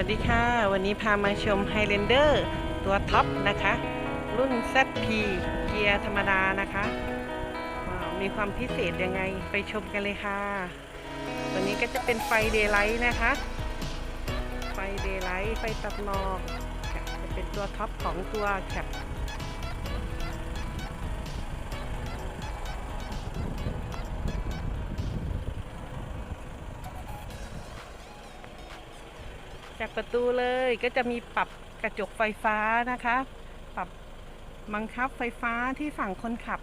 วัสดีค่ะ วันนี้พามาชม Highlander ตัวท็อปนะคะ รุ่น ZP เกียร์ธรรมดานะคะ มีความพิเศษยังไงไปชมกันเลยค่ะตัวนี้ก็จะเป็นไฟเดย์ไลท์นะคะ ไฟเดย์ไลท์ไฟตัดหมอกจะเป็นตัวท็อปของตัวแคป จากประตูเลยก็จะมีปรับกระจกไฟฟ้านะคะ ปรับบังคับไฟฟ้าที่ฝั่งคนขับ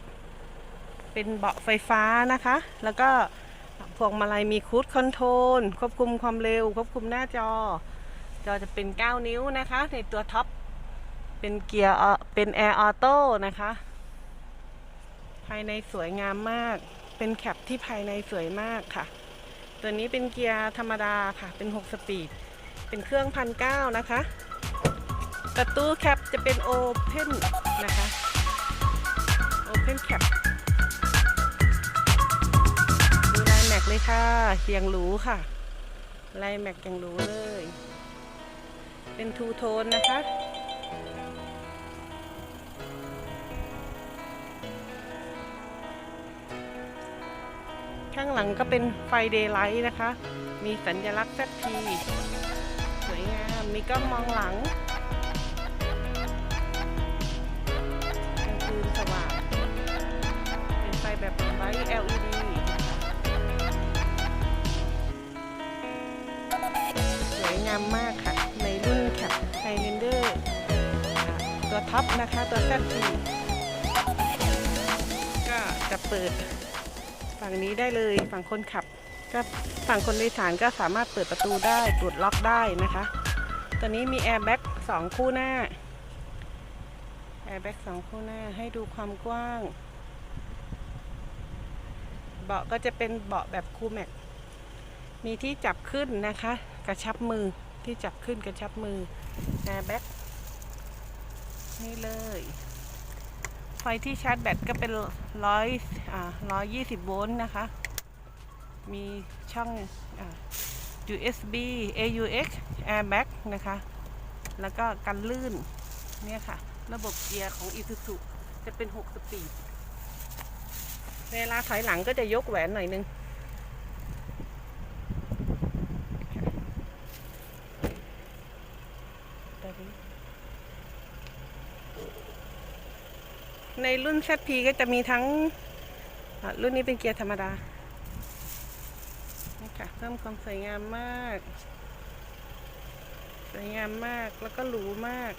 เป็นเบาะไฟฟ้านะคะ แล้วก็พวงมาลัยมีคูดคอนโทรลควบคุมความเร็ว ควบคุมหน้าจอ จอจะเป็น 9 นิ้วนะคะ ในตัวท็อปเป็นเกียร์เป็นแอร์ออโต้นะคะ ภายในสวยงามมาก เป็นแคปที่ภายในสวยมากค่ะ ตัวนี้เป็นเกียร์ธรรมดาค่ะ เป็น 6 สปีด เป็นเครื่องพันเก้านะคะ ประตูแคปจะเป็นโอเพนนะคะโอเพนแคปดูลายแม็กเลยค่ะอย่างรูค่ะลายแม็กย่างรูเลย เป็นทูโทนนะคะข้างหลังก็เป็นไฟเดย์ไลท์นะคะ มีสัญลักษณ์ ZP สวยงาม มีกล้องมองหลังกลางคืนสว่างเป็นไฟแบบไลท์ LED สวยงามมากค่ะ ในรุ่นแคปไฮเลนเดอร์ตัวท็อปนะคะ ตัว ZP ก็จะเปิดฝั่งนี้ได้เลยฝั่งคนขับ ก็ฝั่งคนโดยสารก็สามารถเปิดประตูได้กดล็อกได้นะคะ ตัวนี้มีแอร์แบ็กสองคู่หน้า แอร์แบ็กสองคู่หน้าให้ดูความกว้าง เบาะก็จะเป็นเบาะแบบคูแม็ก มีที่จับขึ้นนะคะ กระชับมือที่จับขึ้นกระชับมือ แอร์แบ็กนี่เลย ไฟที่ชาร์จแบตก็เป็นร้อยอ่าร้อยยี่สิบโวลต์นะคะ มีช่องอ USB AUX airbag นะคะ แล้วก็กันลื่น เนี่ยค่ะ ระบบเกียร์ของ Isuzu จะเป็น 6 สปีด เวลาถอยหลังก็จะยกแหวนหน่อยนึง ในรุ่น ZP ก็จะมีทั้งรุ่นนี้เป็นเกียร์ธรรมดา ค่ะ เพิ่มความสวยงามมาก สวยงามมากแล้วก็หรูมาก